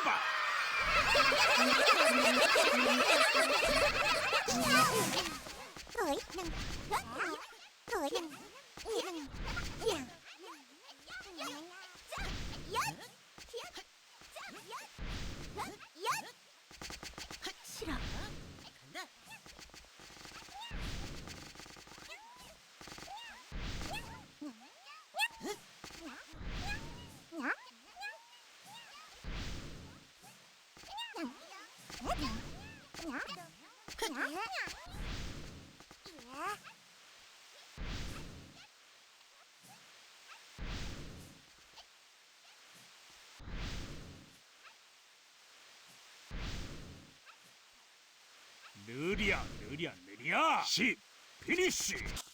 출발! Ôi, nâng Ôi, nâng Nâng Nâng 싫어 느리야, 느리야, 느리야! 10, 피니쉬!